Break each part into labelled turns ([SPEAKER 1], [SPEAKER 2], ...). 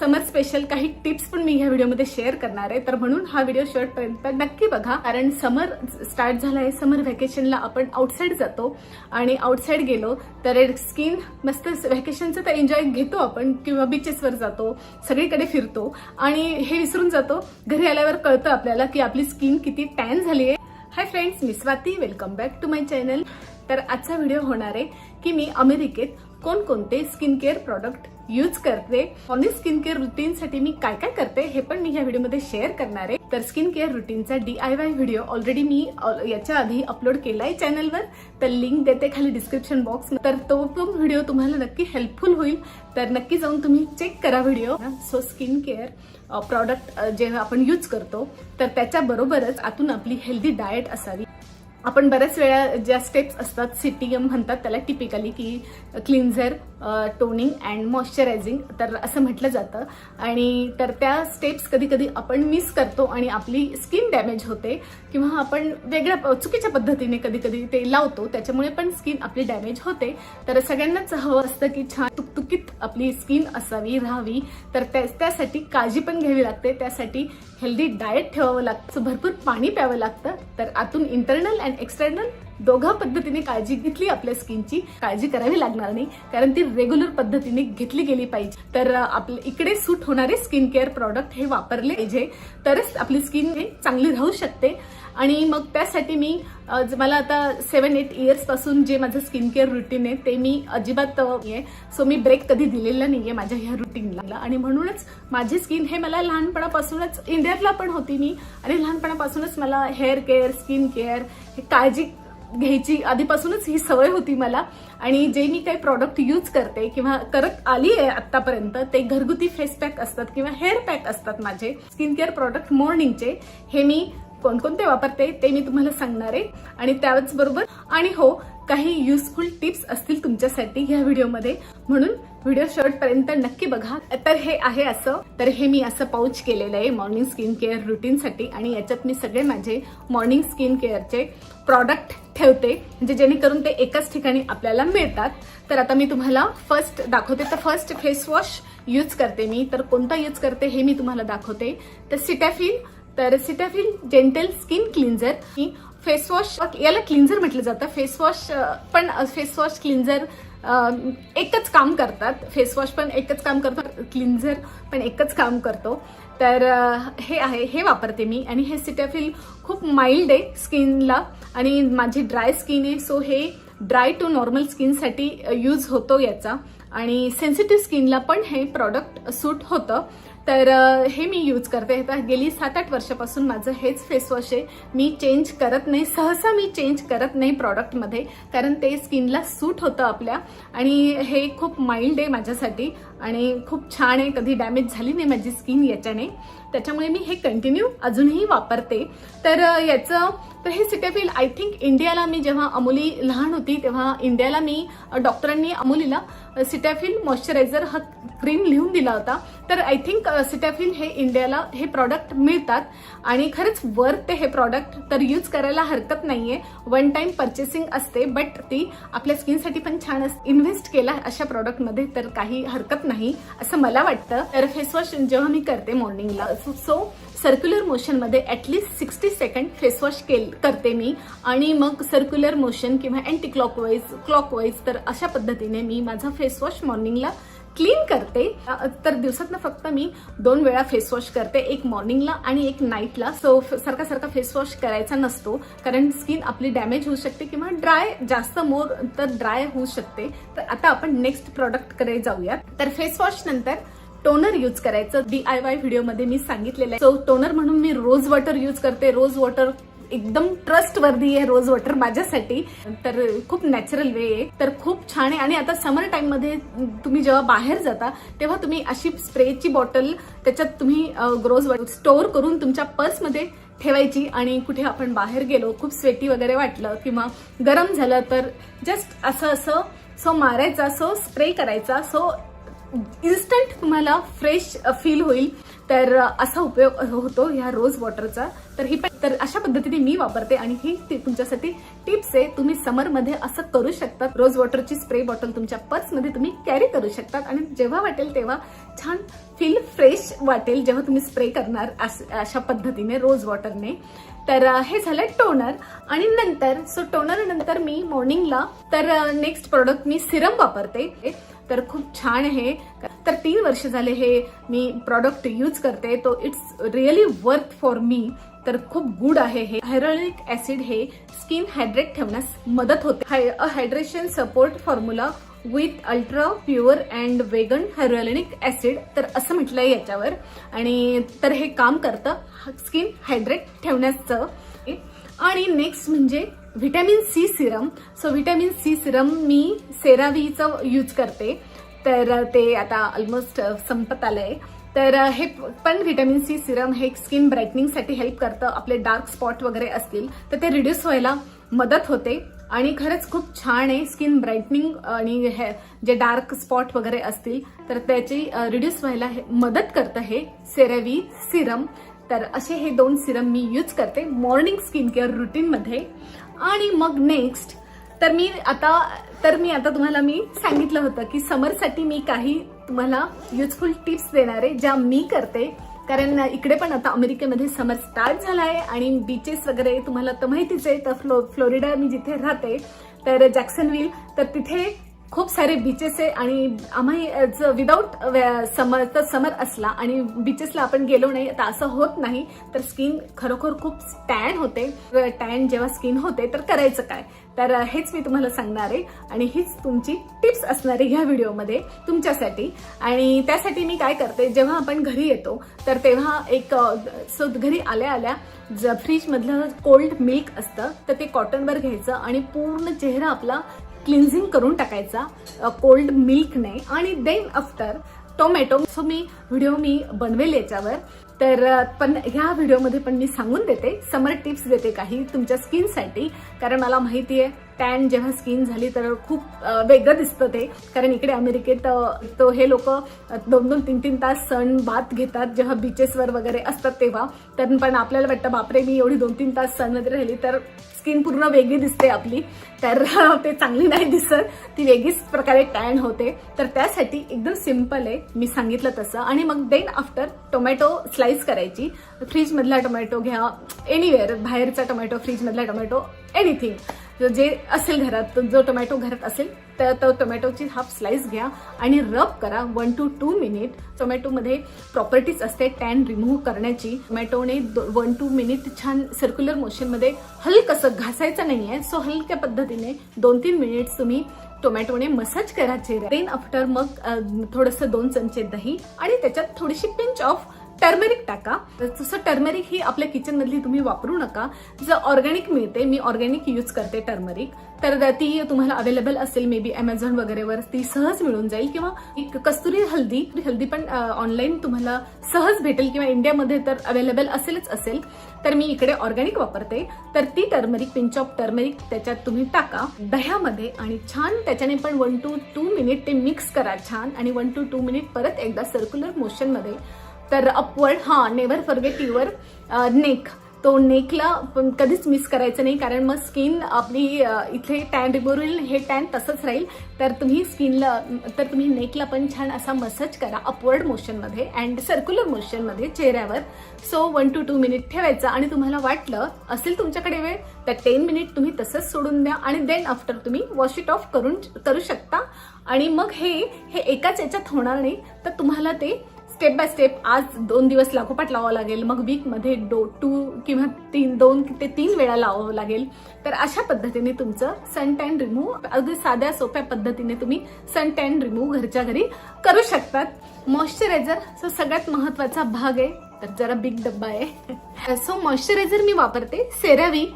[SPEAKER 1] समर special काही tips पण मी ह्या व्हिडिओमध्ये शेअर करणार आहे. तर म्हणून हा व्हिडिओ शेवटपर्यंत नक्की बघा. कारण समर स्टार्ट झाला आहे. समर व्हॅकेशनला आपण आउटसाईड जातो. आणि आउटसाईड गेलो तर स्किन मस्त व्हॅकेशनचं तर एन्जॉय घेतो आपण. किंवा बीचेसवर जातो. सगळीकडे फिरतो. आणि हे विसरून जातो. घरी आल्यावर कळतं आपल्याला की आपली स्किन किती टॅन झाली आहे hi friends me Swati. Welcome back to my channel तर आजचा व्हिडिओ होणार आहे की मी अमेरिकेत कोणकोणते स्किन केअर प्रॉडक्ट यूज करते. ऑनली स्किन केअर रुटीनसाठी मी काय काय करते हे पण मी ह्या व्हिडिओमध्ये शेअर करणार आहे. तर skin care रुटीनचा D I Y video already मी याच्या आधी अपलोड केलाय चॅनलवर तर लिंक देते खाली डिस्क्रिप्शन बॉक्स तर तो पण व्हिडिओ तुम्हाला नक्की हेल्पफुल होईल. तर नक्की जाऊन तुम्ही चेक करा video. So skin care product जेव्हा आपण यूज करतो तर त्याच्याबरोबरच आतून आपली हेल्दी डाएट असावी. आपण बऱ्याच वेळा ज्या स्टेप्स असतात सीटीएम म्हणतात त्याला टिपिकली की क्लिन्झर टोनिंग अँड मॉइश्चरायझिंग तर असं म्हटलं जातं. आणि तर त्या स्टेप्स कधी कधी आपण मिस करतो आणि आपली स्किन डॅमेज होते किंवा आपण वेगळ्या चुकीच्या पद्धतीने कधी कधी ते लावतो त्याच्यामुळे पण स्किन आपली डॅमेज होते. तर सगळ्यांनाच हवं असतं की छान तुकतुकीत आपली स्किन असावी राहावी. तर त्या- त्यासाठी काळजी पण घ्यावी लागते. त्यासाठी हेल्दी डाएट ठेवावं लागतं. भरपूर पाणी प्यावं लागतं. तर आतून इंटरनल अँड एक्सटर्नल दोघा पद्धतीने काळजी घेतली आपल्या स्किनची. काळजी करावी लागणार नाही कारण ती रेग्युलर पद्धतीने घेतली गेली पाहिजे. तर आपले इकडे सूट होणारे स्किन केअर प्रॉडक्ट हे वापरले पाहिजे. तरच आपली स्किन हे चांगली राहू शकते. आणि मग त्यासाठी मी ज- मला आता सेवन एट इयर्सपासून जे माझं स्किन केअर रुटीन आहे ते मी अजिबात आहे सो मी ब्रेक कधी दिलेला आहे माझ्या ह्या रुटीनला आणि म्हणूनच माझी स्किन हे मला लहानपणापासूनच इंडियातला पण होती मी. आणि लहानपणापासूनच मला हेअर केअर स्किन केअर हे काळजी घ्यायची आधीपासूनच ही सवय होती मला. आणि जे मी काही प्रॉडक्ट यूज करते किंवा करत आली आहे आतापर्यंत ते घरगुती फेस पॅक असतात किंवा हेअर पॅक असतात माझे. स्किन केअर प्रॉडक्ट मॉर्निंगचे हे मी कोणकोणते वापरते ते मी तुम्हाला सांगणार आहे. आणि त्याचबरोबर आणि हो काही युजफुल टिप्स असतील तुमच्यासाठी ह्या व्हिडिओमध्ये. म्हणून व्हिडिओ शेवटपर्यंत नक्की बघा. तर हे आहे असं. तर हे मी असं पाऊच केलेलं आहे मॉर्निंग स्किन केअर रुटीनसाठी आणि याच्यात मी सगळे माझे मॉर्निंग स्किन केअरचे प्रॉडक्ट ठेवते. म्हणजे जेणेकरून ते एकाच ठिकाणी आपल्याला मिळतात. तर आता मी तुम्हाला फर्स्ट दाखवते. तर फर्स्ट फेस वॉश यूज करते मी. तर कोणता यूज करते हे मी तुम्हाला दाखवते. तर सिटॅफिल तर सिटॅफिल जेंटल स्किन क्लिन्झर ही फेस वॉश याला क्लिन्झर म्हटलं जातं. फेस वॉश पण फेस वॉश क्लिन्झर एकच काम करतात. फेस वॉश पण एकच काम करतो. क्लिन्झर पण एकच काम करतो. तर हे आहे हे वापरते मी. आणि हे सिटॅफिल खूप माइल्ड आहे स्किनला आणि माझी ड्राय स्किन आहे सो हे ड्राय टू नॉर्मल स्किनसाठी यूज होतो याचा. आणि सेन्सिटिव्ह स्किनला पण हे प्रॉडक्ट सूट होतं. तर हे मी यूज करते. आता गेली सात आठ वर्षापासून माझं हेच फेसवॉश आहे. मी चेंज करत नाही. सहसा मी चेंज करत नाही प्रॉडक्टमध्ये कारण ते स्किनला सूट होतं आपल्या. आणि हे खूप माइल्ड आहे माझ्यासाठी. आणि खूप छान आहे. कधी डॅमेज झाली नाही माझी स्किन याच्याने. त्याच्यामुळे मी हे कंटिन्यू अजूनही वापरते. तर याचं तर हे सिटेफिल आय थिंक इंडियाला मी जेव्हा अमुली लहान होती तेव्हा इंडियाला मी डॉक्टरांनी अमुलीला सिटॅफिल मॉइश्चरायझर हा क्रीम लिहून दिला होता. तर आय थिंक सिटॅफिल हे इंडियाला हे प्रॉडक्ट मिळतात. आणि खरंच वर्थ हे प्रॉडक्ट तर यूज करायला हरकत नाहीये. वन टाइम परचेसिंग असते बट ती आपल्या स्किनसाठी पण छान असते इन्व्हेस्ट केला अशा प्रॉडक्टमध्ये तर काही हरकत नाही असं मला वाटतं. तर फेस वॉश जेव्हा मी करते मॉर्निंगला so circular मोशनमध्ये at least sixty second face wash केल करते मी. आणि मग सर्क्युलर मोशन किंवा अँटी क्लॉकवाईज क्लॉकवाईज तर अशा पद्धतीने मी माझा फेसवॉश मॉर्निंगला क्लीन करते. तर दिवसातनं फक्त मी दोन वेळा फेसवॉश करते. एक मॉर्निंगला आणि एक नाईटला सो सारखा सारखा फेसवॉश करायचा नसतो. कारण स्किन आपली डॅमेज होऊ शकते किंवा ड्राय जास्त मोर तर ड्राय होऊ शकते. तर आता आपण नेक्स्ट प्रॉडक्टकडे जाऊयात. तर फेसवॉश नंतर टोनर यूज करायचं. डी आय वाय व्हिडिओमध्ये मी सांगितलेलं आहे. सो टोनर म्हणून मी रोज वॉटर यूज करते. रोज वॉटर एकदम ट्रस्ट वर्दी आहे रोज वॉटर माझ्यासाठी. तर खूप नॅचरल वे आहे. तर खूप छान आहे. आणि आता समर टाइममध्ये तुम्ही जेव्हा बाहेर जाता तेव्हा तुम्ही अशी स्प्रेची बॉटल त्याच्यात तुम्ही रोज वॉटर स्टोअर करून तुमच्या पर्समध्ये ठेवायची आणि कुठे आपण बाहेर गेलो खूप स्वेटी वगैरे वाटलं किंवा गरम झालं तर जस्ट असं असं सो मारायचा सो स्प्रे करायचा सो इन्स्टंट तुम्हाला फ्रेश फील होईल. तर असा उपयोग होतो ह्या रोज वॉटरचा. तर ही तर अशा पद्धतीने मी वापरते आणि ही ती तुमच्यासाठी टिप्स आहे. तुम्ही समरमध्ये असं करू शकतात. रोज वॉटरची स्प्रे बॉटल तुमच्या पर्समध्ये तुम्ही कॅरी करू शकतात. आणि जेव्हा वाटेल तेव्हा छान फील फ्रेश वाटेल जेव्हा तुम्ही स्प्रे करणार अशा पद्धतीने रोज वॉटरने. तर हे झालं टोनर. आणि नंतर सो टोनर नंतर मी मॉर्निंगला तर नेक्स्ट प्रोडक्ट मी सिरम वापरते. तर खूप छान आहे. तर तीन वर्ष झाले हे मी प्रॉडक्ट यूज करते. तो it's really worth for me तर खूप गुड आहे हे. हायरोलिक ऍसिड हे स्किन हायड्रेट ठेवण्यास मदत होते. A hydration support formula with ultra pure and vegan hyaluronic acid तर असं म्हटलंय याच्यावर. आणि तर हे काम करतं स्किन हायड्रेट ठेवण्याचं. आणि नेक्स्ट म्हणजे vitamin C serum. So vitamin C serum मी सेरावीचं यूज करते. तर ते आता ऑलमोस्ट संपत आलंय. तर हे पण व्हिटॅमिन सी सिरम हे स्किन ब्राईटनिंगसाठी हेल्प करतं. आपले डार्क स्पॉट वगैरे असतील तर ते रिड्यूस व्हायला मदत होते. आणि खरंच खूप छान आहे स्किन ब्राईटनिंग आणि हे जे डार्क स्पॉट वगैरे असतील तर त्याची रिड्यूस व्हायला हे मदत करतं हे सेरावी सिरम. तर असे हे दोन सिरम मी यूज करते. मॉर्निंग स्किन केअर रुटीनमध्ये आणि मग नेक्स्ट तर मी आता तर मी आता तुम्हाला मी सांगितलं होतं की समरसाठी मी काही तुम्हाला युजफुल टिप्स देणार आहे ज्या मी करते. कारण इकडे पण आता अमेरिकेमध्ये समर स्टार्ट झाला आहे आणि बीचेस वगैरे तुम्हाला तर माहितीच आहे तर फ्लो फ्लोरिडा मी जिथे राहते तर जॅक्सनविल तर तिथे खूप सारे बीचेस आहे आणि आम्ही विदाऊट uh, समर तर समर असला आणि बीचेसला आपण गेलो नाही तर असं होत नाही. तर स्किन खरोखर खूप टॅन होते. टॅन जेव्हा स्किन होते तर करायचं काय? तर uh, हेच मी तुम्हाला सांगणार आहे. आणि हीच तुमची टिप्स असणार आहे ह्या व्हिडिओमध्ये तुमच्यासाठी. आणि त्यासाठी मी काय करते जेव्हा आपण घरी येतो तर तेव्हा एक uh, सो घरी आल्या आल्या ज फ्रीजमधलं कोल्ड मिल्क असतं तर ते कॉटनवर घ्यायचं आणि पूर्ण चेहरा आपला क्लिन्झिंग करून टाकायचा कोल्ड मिल्कने आणि देन आफ्टर टोमॅटो. सो मी व्हिडिओ मी बनवेल याच्यावर. तर पण ह्या व्हिडिओमध्ये पण मी सांगून देते समर टिप्स देते काही तुमच्या स्किनसाठी कारण मला माहिती आहे टॅन जेव्हा स्किन झाली तर खूप वेगळं दिसतं ते. कारण इकडे अमेरिकेत तो हे लोक दोन दोन तीन तीन तास सण बात घेतात जेव्हा बीचेसवर वगैरे असतात तेव्हा. तर पण आपल्याला वाटतं बापरे मी एवढी दोन तीन तास सणमध्ये राहिली तर स्किन पूर्ण वेगळी दिसते आपली. तर ते चांगली नाही दिसत. ती वेगळीच प्रकारे टॅन होते. तर त्यासाठी एकदम सिंपल आहे. मी सांगितलं तसं. आणि मग देन आफ्टर टोमॅटो स्लाइस करायची. फ्रीजमधला टोमॅटो घ्या. एनिवेअर बाहेरचा टोमॅटो फ्रीजमधला टोमॅटो एनिथिंग जे असेल घरात जो टोमॅटो घरात असेल तर तो टोमॅटोची हाफ स्लाइस घ्या आणि रब करा वन टू टू मिनिट टोमॅटोमध्ये प्रॉपर्टीज असते टॅन रिमूव्ह करण्याची. टोमॅटोने वन टू मिनिट छान सर्क्युलर मोशनमध्ये हलकसं घासायचं नाही आहे सो हलक्या पद्धतीने दोन तीन मिनिट्स तुम्ही टोमॅटोने मसाज करा चेहरा देन आफ्टर मग थोडंसं दोन चमचे दही आणि त्याच्यात थोडीशी पिंच ऑफ टर्मेरिक टाका. तसं टर्मेरिक ही आपल्या किचन मधली तुम्ही वापरू नका. जर ऑर्गॅनिक मिळते मी ऑर्गॅनिक यूज करते टर्मरिक तर ती तुम्हाला अवेलेबल असेल मे बी अमेझॉन वगैरेवर ती सहज मिळून जाईल. किंवा एक कस्तुरी हल्दी हल्दी पण ऑनलाईन तुम्हाला सहज भेटेल किंवा इंडियामध्ये तर अवेलेबल असेलच असेल. तर मी इकडे ऑर्गॅनिक वापरते. तर ती टर्मरिक पिंच ऑफ टर्मरिक त्याच्यात तुम्ही टाका. दह्यामध्ये आणि छान त्याच्याने पण वन टू टू मिनिट ते मिक्स करा छान. आणि वन टू टू मिनिट परत एकदा सर्क्युलर मोशनमध्ये तर अपवर्ड हा नेव्हर फॉरगेट युअर नेक. तो नेकला पण कधीच मिस करायचं नाही कारण मग स्किन आपली इथे टॅन रिमूव्ह होईल हे टॅन तसंच राहील. तर तुम्ही स्किनला तर तुम्ही नेकला पण छान असा मसाज करा अपवर्ड मोशनमध्ये अँड सर्क्युलर मोशनमध्ये चेहऱ्यावर. So one two two minute ठेवायचा आणि तुम्हाला वाटलं असेल तुमच्याकडे वेळ तर टेन मिनिट तुम्ही तसंच सोडून द्या आणि देन आफ्टर तुम्ही वॉश इट ऑफ करून करू शकता. आणि मग हे हे एकाच याच्यात होणार नाही. तर तुम्हाला ते स्टेप बाय स्टेप आज दोन दिवस लागोपाठ लावावं लागेल मग वीकमध्ये डो टू किंवा तीन दोन ते तीन वेळा लावावं लागेल. तर अशा पद्धतीने तुमचं सन टॅन रिमूव्ह अगदी साध्या सोप्या पद्धतीने तुम्ही सन टॅन रिमूव्ह घरच्या घरी करू शकतात. मॉइश्चरायझर सो सगळ्यात महत्त्वाचा भाग आहे. तर जरा बिग डब्बा आहे. सो मॉइश्चरायझर मी वापरते सेरावी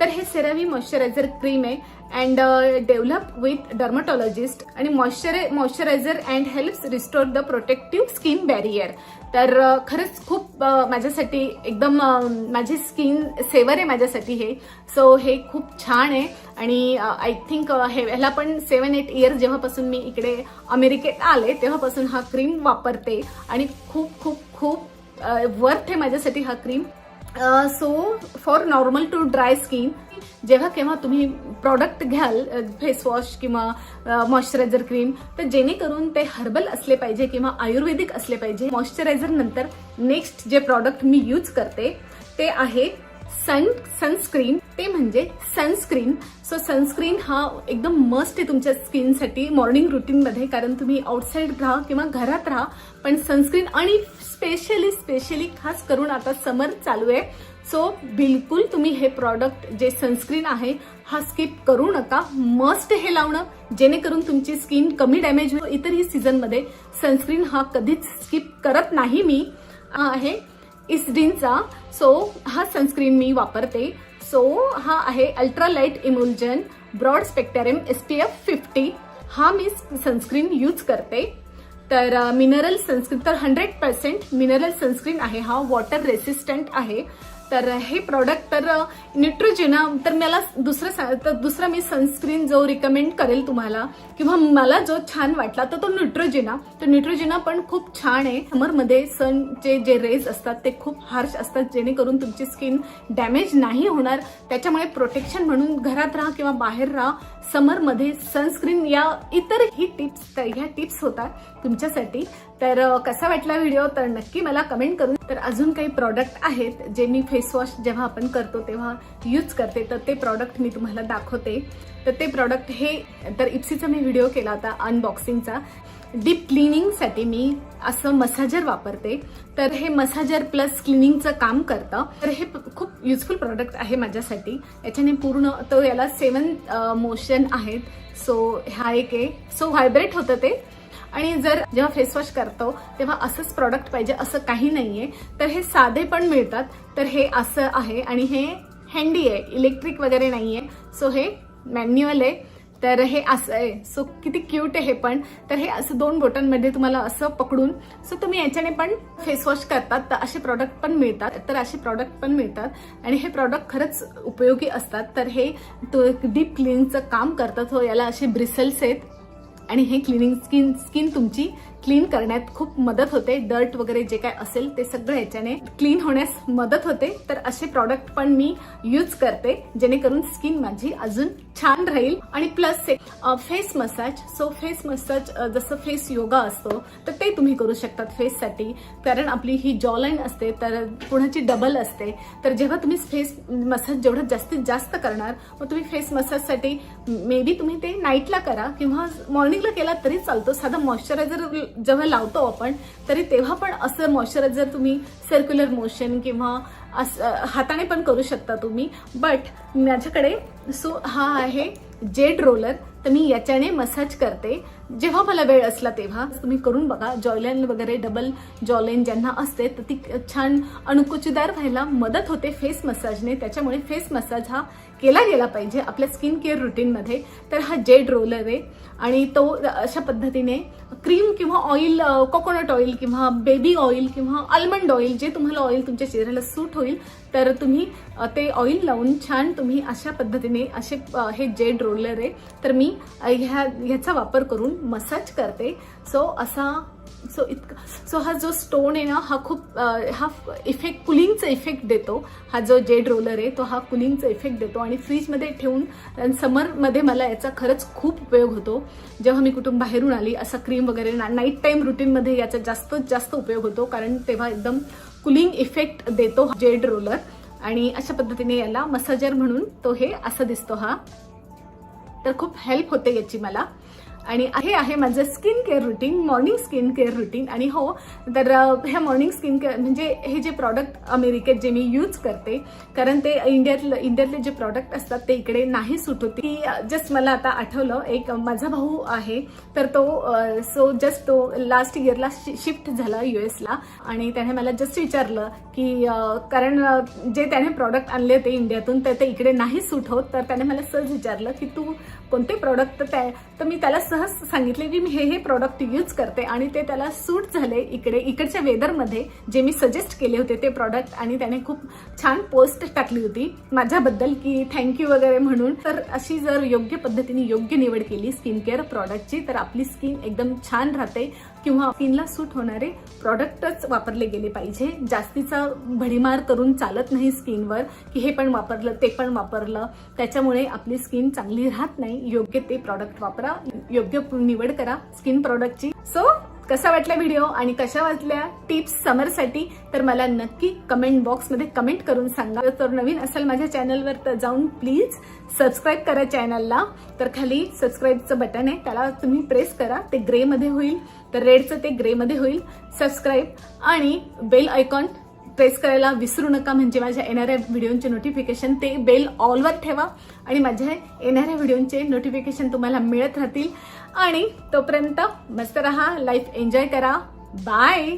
[SPEAKER 1] तर हे सेरावी मॉइश्चरायझर क्रीम आहे. अँड डेव्हलप विथ डर्मॅटॉलॉजिस्ट आणि moisture moisturiser and helps restore the protective skin barrier तर uh, खरंच खूप uh, माझ्यासाठी एकदम uh, माझी स्किन सेवर आहे माझ्यासाठी हे. सो हे खूप छान आहे. आणि आय थिंक हे ह्याला पण सेवन एट इयर्स जेव्हापासून मी इकडे अमेरिकेत आले तेव्हापासून हा क्रीम वापरते. आणि खूप खूप खूप वर्थ आहे माझ्यासाठी हा cream so for normal to dry skin जेव्हा केव्हा तुम्ही प्रॉडक्ट घ्याल फेस वॉश किंवा मॉइश्चरायझर क्रीम तर जेणेकरून ते हर्बल असले पाहिजे किंवा आयुर्वेदिक असले पाहिजे. मॉइश्चरायझर नंतर नेक्स्ट जे प्रॉडक्ट मी यूज करते ते आहे सन सनस्क्रीन ते म्हणजे सनस्क्रीन सो सनस्क्रीन हा एकदम मस्ट आहे तुमच्या स्किनसाठी मॉर्निंग रुटीनमध्ये कारण तुम्ही आउटसाईड राहा किंवा घरात राहा. पण सनस्क्रीन आणि स्पेशली स्पेशली खास करून आता समर चालू आहे. सो बिलकुल तुम्ही हे प्रॉडक्ट जे सनस्क्रीन आहे हा स्किप करू नका. मस्ट हे लावणं जेणेकरून तुमची स्किन कमी डॅमेज होईल. इतरही सीझनमध्ये सनस्क्रीन हा कधीच स्किप करत नाही मी. आहे. इस्डिनचा. सो हा सनस्क्रीन मी वापरते. सो हा आहे ultralight emulsion broad spectrum S P F fifty हा मी सनस्क्रीन यूज करते. तर uh, मिनरल सनस्क्रीन तर हंड्रेड पर्सेंट मिनरल सनस्क्रीन आहे हा. वॉटर रेसिस्टंट आहे. तर हे प्रॉडक्ट तर न्यूट्रोजिना तर मला दुसरं सा- तर दुसरा मी सनस्क्रीन जो रिकमेंड करेल तुम्हाला किंवा मला जो छान वाटला तर तो न्यूट्रोजिना तर न्यूट्रोजिना पण खूप छान आहे. समरमध्ये सनचे जे रेज असतात ते खूप हार्श असतात जेणेकरून तुमची स्किन डॅमेज नाही होणार. त्याच्यामुळे प्रोटेक्शन म्हणून घरात राहा किंवा बाहेर राहा. समरमध्ये सनस्क्रीन या इतरही टिप्स तर ह्या टिप्स होतात तुमच्यासाठी. तर कसा वाटला व्हिडिओ? तर नक्की मला कमेंट करून. तर अजून काही प्रॉडक्ट आहेत जे मी फेस वॉश जेव्हा आपण करतो तेव्हा यूज करते तर ते प्रॉडक्ट मी तुम्हाला दाखवते. तर ते प्रॉडक्ट हे तर इप्सीचा मी व्हिडिओ केला होता अनबॉक्सिंगचा डीप क्लिनिंगसाठी मी असं मसाजर वापरते. तर हे मसाजर प्लस क्लिनिंगचं काम करतं. तर हे खूप युजफुल प्रॉडक्ट आहे माझ्यासाठी. याच्याने पूर्ण तो याला सेवन मोशन आहेत. सो हा एक आहे. सो व्हायब्रेट होतं ते. आणि जर जेव्हा फेसवॉश करतो तेव्हा असंच प्रॉडक्ट पाहिजे असं काही नाहीये. तर हे साधे पण मिळतात. तर हे असं आहे आणि हे हँडी आहे. इलेक्ट्रिक वगैरे नाहीये. सो हे मॅन्युअल आहे. तर हे असं आहे. सो किती क्यूट आहे हे पण. तर हे असं दोन बोटांमध्ये तुम्हाला असं पकडून सो तुम्ही याच्याने पण फेसवॉश करतात. तर असे प्रॉडक्ट पण मिळतात. तर असे प्रॉडक्ट पण मिळतात. आणि हे प्रॉडक्ट खरंच उपयोगी असतात. तर हे डीप क्लिनिंगचं काम करतात. हो याला असे ब्रिसल्स आहेत. आणि हे क्लिनिंग स्किन स्किन तुमची क्लीन करण्यात खूप मदत होते. डर्ट वगैरे जे काय असेल ते सगळं याच्याने क्लीन होण्यास मदत होते. तर असे प्रॉडक्ट पण मी यूज करते जेणेकरून स्किन माझी अजून छान राहील. आणि plus face massage so face massage जसं फेस योगा असतो तर ते तुम्ही करू शकतात फेससाठी कारण आपली ही जॉलाईन असते तर पुण्याची डबल असते. तर जेव्हा तुम्ही फेस मसाज जेवढं जास्तीत जास्त करणार मग तुम्ही फेस मसाजसाठी मे बी तुम्ही ते नाईटला करा किंवा मॉर्निंग मॉर्निंगला केला तरी चालतो. साधं मॉइश्चरायझर जेव्हा लावतो आपण तरी तेव्हा पण असं मॉइश्चरायझर तुम्ही सर्क्युलर मोशन किंवा असं हाताने पण करू शकता तुम्ही. बट माझ्याकडे सो हा आहे जेड रोलर तर मी याच्याने मसाज करते. जेव्हा मला वेळ असला तेव्हा. तुम्ही करून बघा जॉयलाईन वगैरे डबल जॉलेन ज्यांना असते तर ती छान अणुकुचीदार व्हायला मदत होते फेस मसाजने त्याच्यामुळे फेस मसाज हा केला गेला पाहिजे आपल्या स्किन केअर रुटीनमध्ये तर हा जेड रोलर आहे आणि तो अशा पद्धतीने क्रीम किंवा ऑइल कोकोनट ऑइल किंवा बेबी ऑइल किंवा आल्मंड ऑइल जे तुम्हाला ऑइल तुमच्या चेहऱ्याला सूट होईल तर तुम्ही ते ऑइल लावून छान तुम्ही अशा पद्धतीने असे हे जेड रोलर आहे. तर मी ह्या ह्याचा वापर करून मसाज करते. सो असा सो इतका सो हा जो स्टोन आहे ना हा खूप हा इफेक्ट कुलिंगचा इफेक्ट देतो. हा जो जेड रोलर आहे तो हा कुलिंगचा इफेक्ट देतो. आणि फ्रीजमध्ये ठेवून समरमध्ये मला याचा खरंच खूप उपयोग होतो. जेव्हा मी कुठून बाहेरून आली असा क्रीम वगैरे नाईट टाईम रुटीनमध्ये याचा जास्तच जास्त उपयोग होतो. कारण तेव्हा एकदम कुलिंग इफेक्ट देतो जेड रोलर आणि अशा पद्धतीने याला मसाजर म्हणून तो हे असा दिसतो हा. तर खूप हेल्प होते याची मला. आणि हे आहे माझं skin care routine morning skin care routine आणि हो तर हे ह्या मॉर्निंग स्किन केअर म्हणजे हे जे प्रॉडक्ट अमेरिकेत जे मी यूज करते कारण ते इंडियातलं इंडियातले जे प्रॉडक्ट असतात ते इकडे नाही सूट होते. की जस्ट मला आता आठवलं एक माझा भाऊ आहे तर तो सो जस्ट तो लास्ट इयरला शिफ्ट झाला युएसला आणि त्याने मला जस्ट विचारलं की कारण जे त्याने प्रॉडक्ट आणले होते इंडियातून तर ते इकडे नाही सूट होत. तर त्याने मला सहज विचारलं की तू कोणते प्रॉडक्ट तर त्या तर मी त्याला सहज सांगितले की मी हे हे प्रॉडक्ट यूज करते आणि ते त्याला सूट झाले इकडे इकडच्या वेदरमध्ये जे मी सजेस्ट केले होते ते प्रॉडक्ट आणि त्याने खूप छान पोस्ट टाकली होती माझ्याबद्दल की थँक्यू वगैरे म्हणून. तर अशी जर योग्य पद्धतीने योग्य निवड केली स्किन केअर प्रॉडक्टची तर आपली स्किन एकदम छान राहते. किंवा स्किनला सूट होणारे प्रॉडक्टच वापरले गेले पाहिजे. जास्तीचा भडीमार करून चालत नाही स्किनवर की हे पण वापरलं ते पण वापरलं. त्याच्यामुळे आपली स्किन चांगली राहत नाही. योग्य ते प्रॉडक्ट वापरा योग्य निवड करा स्किन प्रॉडक्टची सो कसा वाटला व्हिडिओ आणि कशा वाटल्या टिप्स समरसाठी तर मला नक्की कमेंट बॉक्समध्ये कमेंट करून सांगा. तर नवीन असेल माझ्या चॅनलवर तर जाऊन प्लीज सबस्क्राईब करा चॅनलला तर खाली सबस्क्राईबचं बटन आहे त्याला तुम्ही प्रेस करा ते ग्रेमध्ये होईल. तर रेडचं ते ग्रेमध्ये होईल. सबस्क्राईब आणि बेल आयकॉन प्रेस करायला विसरू नका. म्हणजे माझ्या येणाऱ्या व्हिडिओचे नोटिफिकेशन ते बेल ऑलवर ठेवा. आणि माझ्या येणाऱ्या व्हिडिओचे नोटिफिकेशन तुम्हाला मिळत राहतील. आणि तोपर्यंत मस्त रहा लाईफ एन्जॉय करा. बाय